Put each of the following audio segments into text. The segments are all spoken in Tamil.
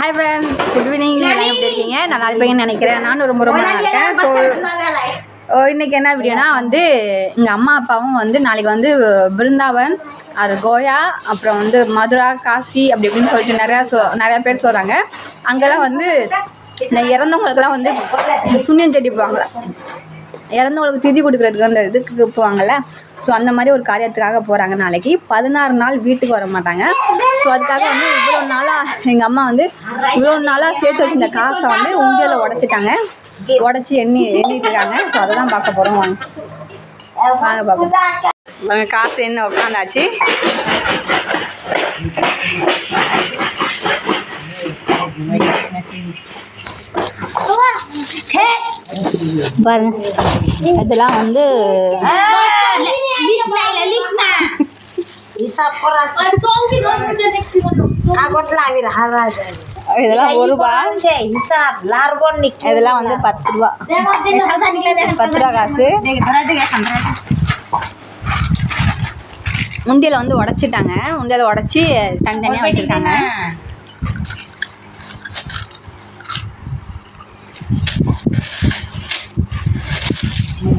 ஹாய் ஃப்ரெண்ட்ஸ் குட் ஈவினிங் எல்லாம் எப்படி இருக்கீங்க? நல்லா இருப்பீங்கன்னு நினைக்கிறேன். நானும் ரொம்ப ரொம்ப நல்லா இருக்கேன். ஸோ இன்னைக்கு என்ன வீடியோனா வந்து எங்கள் அம்மா அப்பாவும் வந்து நாளைக்கு வந்து பிருந்தாவன் அது கோயா அப்புறம் வந்து மதுரா காசி அப்படி இப்படின்னு சொல்லிட்டு நிறையா சொ நிறையா பேர் சொல்கிறாங்க அங்கெல்லாம் வந்து இந்த இறந்தவங்களுக்கெல்லாம் வந்து புண்ணியம் தேடி போவாங்க இறந்தவங்களுக்கு திதி கொடுக்குறதுக்கு அந்த இதுக்கு போவாங்கல்ல ஸோ அந்த மாதிரி ஒரு காரியத்துக்காக போகிறாங்க நாளைக்கு. பதினாறு நாள் வீட்டுக்கு வர மாட்டாங்க. ஸோ அதுக்காக வந்து இவ்வளோ நாளாக எங்கள் அம்மா வந்து இவ்வளோ நாளாக சேர்த்து வச்சிருந்த காசை வந்து உண்டியலில் உடச்சிட்டாங்க. உடச்சி எண்ணி எண்ணிட்டு இருக்காங்க. ஸோ அதை தான் பார்க்க போகிறோம் வாங்க வாங்க பார்ப்போம். காசு என்ன உட்காந்தாச்சு. இதெல்லாம் வந்து இதெல்லாம் ஒரு ரூபா இதெல்லாம் வந்து பத்து ரூபா. பத்து ரூபா காசு. உண்டியில் வந்து உடச்சிட்டாங்க. உண்டியில் உடச்சி தனித்தனியாக வச்சுருக்காங்க.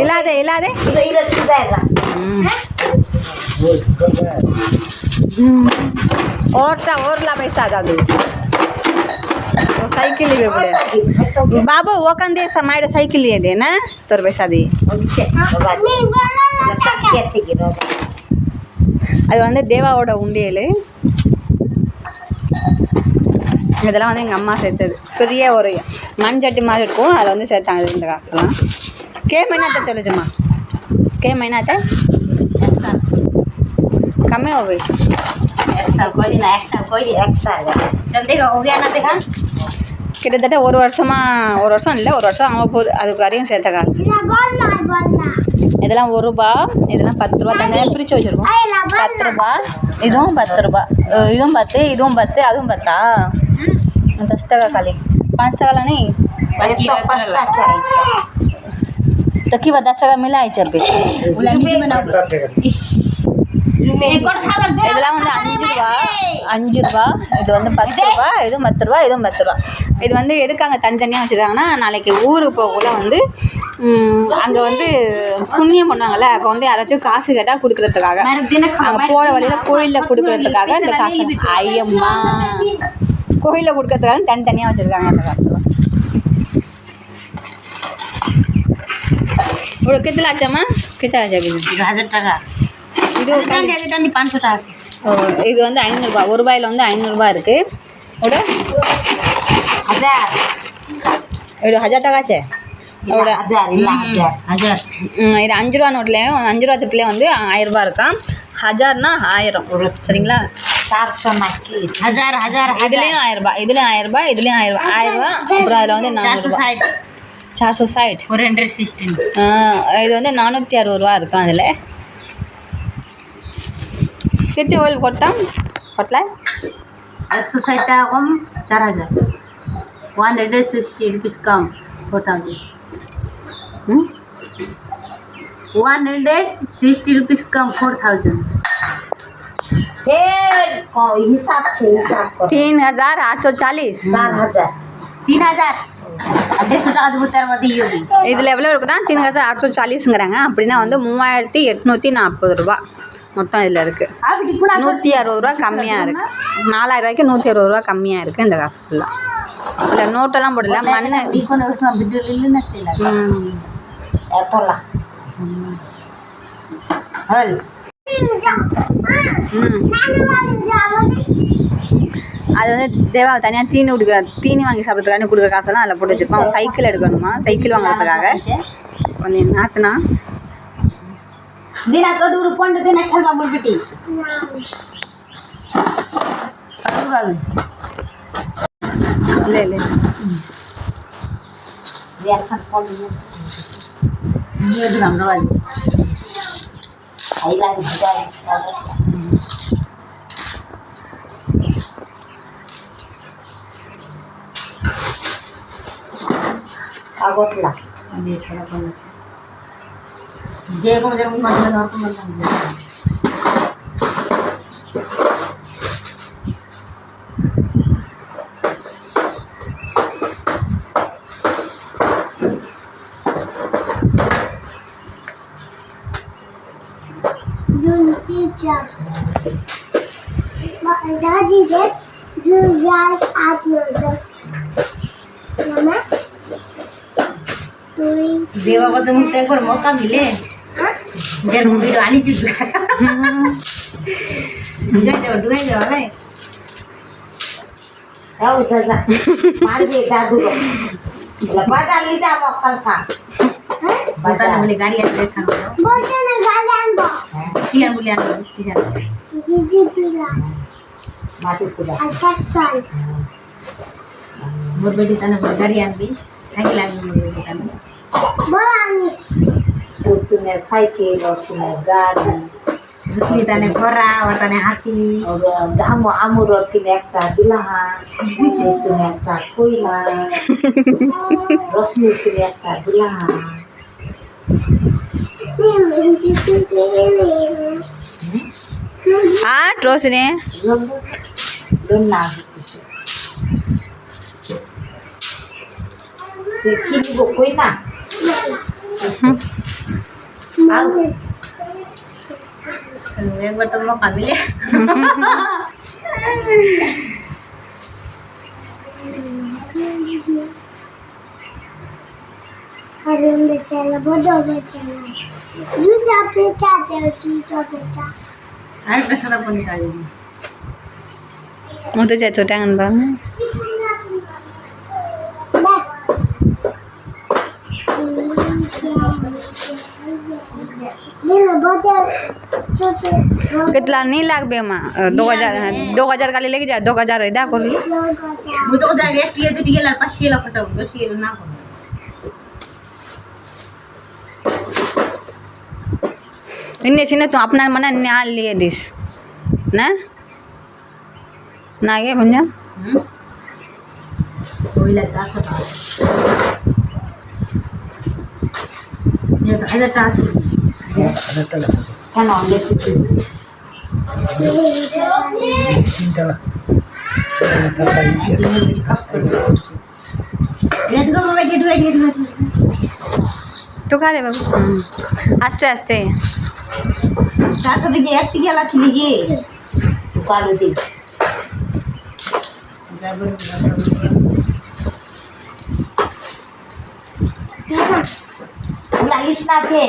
இல்லாதே இல்லாதே ஓட்டா ஓரலா பைசா அது ಸೈಕಲ್ ಇವೆ ಬಾಬು ಹೋಗಂದೆ ಸ ಮಾಡ ಸೈಕಲ್ ಇದೇನ? ತೋರ್ಬೇಸಾದಿ அது வந்து தேவாவோட உண்டியல் இதெல்லாம் வந்து எங்கள் அம்மா சேர்த்தது பெரிய ஒரு மண் சட்டி மாதிரி இருக்கும் அதில் வந்து சேர்த்தாங்க இந்த காசுலாம் કઈ મહિના તક ચલો જમા કઈ મહિના તક कमे हो गई एक साल कोई ना एक साल कोई एक साल जल्दी हो गया ना देखा கிட்டத்தட்ட ஒரு வருஷமாக ஒரு வருஷம் இல்லை ஒரு வருஷம் ஆக போகுது அதுக்கு வரையும் சேர்த்த காசு இதெல்லாம் ஒரு ரூபா இதெல்லாம் பத்து ரூபா தங்க பிரித்து வச்சிருக்கோம் பத்து ரூபா இதுவும் பத்து ரூபா இதுவும் பத்து இதுவும் பத்து அதுவும் பத்தா தஸ் டகா காலி பாஞ்ச டகா তো কি বা দশ টাকা মিলে আইছে இதெல்லாம் வந்து அஞ்சு ரூபா அஞ்சு ரூபா இது வந்து பத்து ரூபா இதுவும் பத்து ரூபா இதுவும் பத்து ரூபா। இது வந்து எதுக்காங்க தனித்தனியாக வச்சுருக்காங்கன்னா நாளைக்கு ஊருக்கு போகக்குள்ள வந்து அங்கே வந்து புண்ணியம் பண்ணுவாங்கல்ல அப்போ வந்து யாராச்சும் காசு கேட்டால் கொடுக்குறதுக்காக. அங்கே போகிற வழியில் கோயிலில் கொடுக்குறதுக்காக இந்த காசு ஐயம்மா. கோயிலில் கொடுக்கறதுக்காக தனித்தனியாக வச்சுருக்காங்க அந்த காசு. ওটা কেতে লাগছে আমার? কেতে লাগছে বিল টাকা। இது வந்து பாஞ்சு டாஸ் ஓ இது வந்து ஐநூறுரூபா ஒரு ரூபாயில வந்து ஐநூறுரூபா இருக்கு ஓட ஹஜார் இது ஹஜார் டக்கா ஆச்சே ஓட ஹஜார் இது அஞ்சு ரூபா நோட்லேயும் அஞ்சு ரூபா திப்பிலையும் வந்து ஆயிரரூபா இருக்கா ஹஜார்னா ஆயிரம் ஒரு சரிங்களா? ஹஜார் ஹஜார் இதுலேயும் ஆயிரரூபா இதுலேயும் ஆயிரரூபா இதுலேயும் ஆயிரரூபா ஆயிரரூபா அப்புறம் அதில் வந்து நானூறுபா சார் சொசைட் ஒரு ஹண்ட்ரட் சிக்ஸ்டின் இது வந்து நானூற்றி அறுபது ரூபா இருக்கும் அதில் சித்தி ஓயில் கொட்டாம் கொட்டல அதுக்கு சொசைட் ஆகும் சார் ஹஜார் ஒன் ஹண்ட்ரட் சிக்ஸ்டி ருபீஸ் காம் கொட்டாம் ம் वन हंड्रेड सिक्सटी रुपीज़ कम फोर थाउज़ेंड हिसाब हिसाब तीन हज़ार आठ सौ चालीस चार हज़ार तीन हज़ार இதில் எவ்வளோ இருக்குன்னா தீன் கலத்தில் ஆட்சோ சாலிஸுங்கிறாங்க அப்படின்னா வந்து மூவாயிரத்தி எட்நூற்றி நாற்பது ரூபா. மொத்தம் இதில் இருக்குது நூற்றி அறுபது ரூபா கம்மியாக இருக்குது நாலாயிரம் ரூபாய்க்கு நூற்றி அறுபது ரூபா கம்மியாக இருக்குது இந்த காசு ஃபுல்லாக இல்லை நோட்டெல்லாம் போடல மண்ணை. போடலாம் ம். அது வந்து தேவா தனியாக தீனி கொடுக்க தீனி வாங்கி சாப்பிட்றதுக்காக கொடுக்குற காசெல்லாம் அதில் போட்டு வச்சுருப்போம். சைக்கிள் எடுக்கணுமா? சைக்கிள் வாங்குறதுக்காக. கொஞ்சம் நாத்துனா? இல்லை இல்லை. আগতলা যেরকম যেরকম মাঝে ওরকম Yürüyeceğim. Bak, daha diyecek güzel atladı. দেবাবা তুমি তো একবার মকা মিলে। দেন মুড়ি আনিছি ঢুকাই যাও ঢুকাই যাও রে মোর বেটি তাহলে গাড়ি আনবি। Lagi lagi nunggu kami. Bolangit. Punya cycle, punya gari. Rutine kora, nih hati. Jamu amur rutine একটা দুলাহা, rutine একটা কইনা, রসনি nih একটা দুলাহা. Ah, রসনে. দন্না. কি Mau tuh jatuh tangan banget. कितना नहीं लाख बे माँ दो हज़ार दो हज़ार का ले लेके जा दो हज़ार इधर कर ली मुझे तो जाएगा एक टिके तो पास टिके लाल पचास दस टिके ना करो इन्ने सीने तू अपना मना न्याल लिए दिस ना ना गे भंजा कोई ला चार ये तो हज़ार चार सौ আস্তে আস্তে তার সাথে গিয়ে একটি খেলা ছিল গিয়ে পার্বতী লাগিস না খেয়ে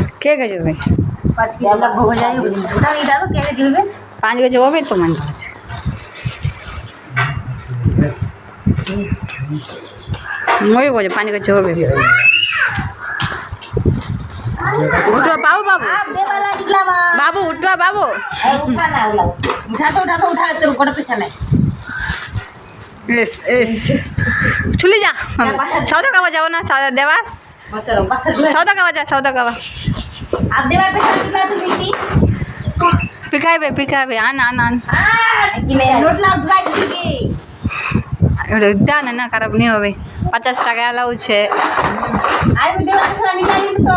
কে কে যাবে পাঁচ কেজি হবে তো মানে পানি কচে হবে উঠো বাবু বাবু। বাবু উঠো বাবু। চলে যা। সৌদা কাবা যাব না দেবাস। সৌদা কাবা যা সৌদা কাবা तेरे को पैसा नहीं यस यस छुली जा सौदा का जाओ ना सौदा देवास चलो बस सौदा का जा सौदा का आप देवा पैसा निकला तो बेटी पिकाय बे पिकाय बे आन आन आन नोट ला उठा दीजिए एउटा उद्या न खराब नहीं होवे पचास टाका अलाउ छे आई में देवा पैसा निकाली तो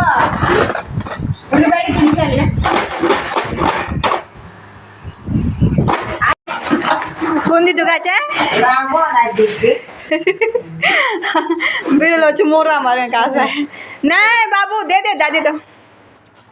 उन्हें बैठ के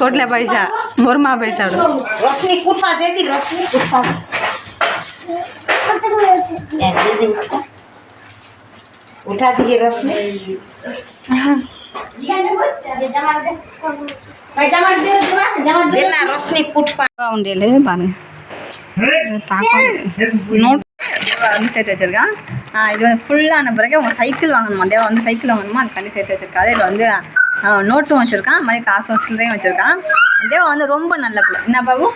કેટલા પૈસા મોરમાં પૈસા રોશની કુટમાં દેતી રોશની કુટમાં ઉઠા દીએ રોશની રોશની కుటుంబం வந்து சேர்த்து வச்சுருக்கேன் இது வந்து ஃபுல்லான பிறகு அவங்க சைக்கிள் வாங்கணுமா? தேவா வந்து சைக்கிள் வாங்கணுமா? அதுக்காண்டி சேர்த்து வச்சிருக்காது இது வந்து நோட்டும் வச்சுருக்கான். அது மாதிரி காசும் சில்லறையும் வச்சுருக்கான். தேவா வந்து ரொம்ப நல்ல பிள்ளை. என்ன பாபு?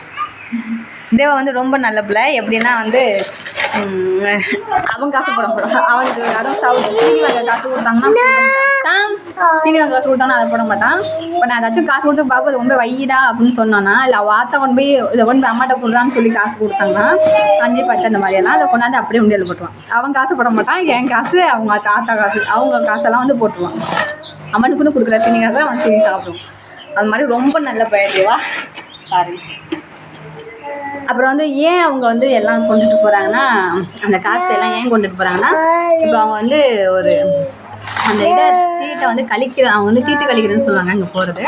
தேவா வந்து ரொம்ப நல்ல பிள்ளை. எப்படின்னா வந்து அவன் காசு போட மாட்டான் அவனுக்கு யாரும் சவு தீனி வாங்க காசு கொடுத்தாங்கன்னா தீனி வாங்க காசு கொடுத்தாங்கன்னா அதை போட மாட்டான். இப்போ நான் ஏதாச்சும் காசு கொடுத்து பாபு அது ரொம்ப வைடா அப்படின்னு சொன்னோன்னா இல்லை அவள் ஆத்தா கொண்டு போய் இதை கொண்டு அம்மாட்ட கொடுறான்னு சொல்லி காசு கொடுத்தாங்கன்னா அஞ்சு பத்து அந்த மாதிரியெல்லாம் அதை கொண்டாந்து அப்படியே உண்டியல் போட்டுருவான். அவன் காசு போட மாட்டான் என் காசு அவங்க தாத்தா காசு அவங்க காசெல்லாம் வந்து போட்டுருவான். அவனுக்குன்னு கொடுக்குற தீனி காசை அவன் தீனி சாப்பிடுவான். அது மாதிரி ரொம்ப நல்ல பயிர்வா சாரி அப்புறம் வந்து ஏன் அவங்க வந்து எல்லாம் கொண்டுட்டு போகிறாங்கன்னா அந்த காசு எல்லாம் ஏன் கொண்டுட்டு போகிறாங்கன்னா இப்போ அவங்க வந்து ஒரு அந்த இதை தீட்டை வந்து கழிக்கிற அவங்க வந்து தீட்டு கழிக்கிறதுன்னு சொல்லுவாங்க அங்கே போகிறது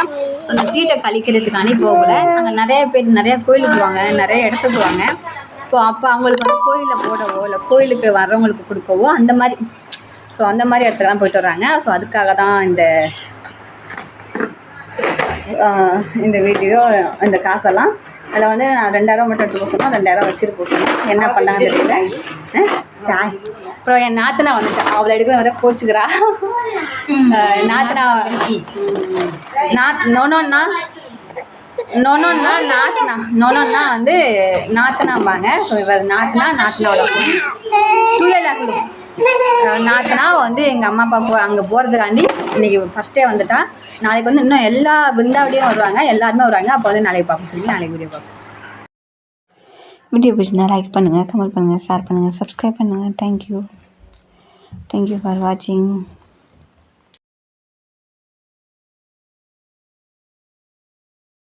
அந்த தீட்டை கழிக்கிறதுக்கானே போகல. அங்கே நிறைய பேர் நிறைய கோயிலுக்கு போவாங்க நிறைய இடத்துக்கு போவாங்க. இப்போ அப்போ அவங்களுக்கு வந்து கோயிலில் போடவோ இல்லை கோயிலுக்கு வர்றவங்களுக்கு கொடுக்கவோ அந்த மாதிரி ஸோ அந்த மாதிரி இடத்துலலாம் போயிட்டு வர்றாங்க ஸோ அதுக்காக தான் இந்த இந்த வீடியோ இந்த காசெல்லாம் அதில் வந்து நான் ரெண்டாயிரம் மட்டும் எடுத்து போட்டோம் ரெண்டாயிரம் வச்சுட்டு போட்டோம் என்ன பண்ணாங்கன்னு தெரியல. சாய். அப்புறம் என் நாத்தனா வந்துட்டா. அவளை எடுக்கிற வர கோச்சுக்கிறா. நாத்தனா நாத் நோனோன்னா நோனோன்னா நாத்தனா. நோனோன்னா வந்து நாத்தனாம்பாங்க. ஸோ இவர் நாத்தனா நாத்தனாவோட பொண்ணு. தூயலா குழு நாத்தனா வந்து எங்கள் அம்மா அப்பா போ அங்கே போகிறதுக்காண்டி இன்றைக்கி ஃபஸ்ட்டே வந்துட்டா. நாளைக்கு வந்து இன்னும் எல்லா பிருந்தாவளியும் வருவாங்க எல்லாருமே வருவாங்க. அப்போ வந்து நாளைக்கு பார்ப்போம் சொல்லி நாளைக்கு வீடியோ பார்ப்போம் வீடியோ பிடிச்சிருந்தா லைக் பண்ணுங்கள் கமெண்ட் பண்ணுங்கள் ஷேர் பண்ணுங்கள் சப்ஸ்கிரைப் பண்ணுங்கள் தேங்க்யூ தேங்க்யூ ஃபார் வாட்சிங்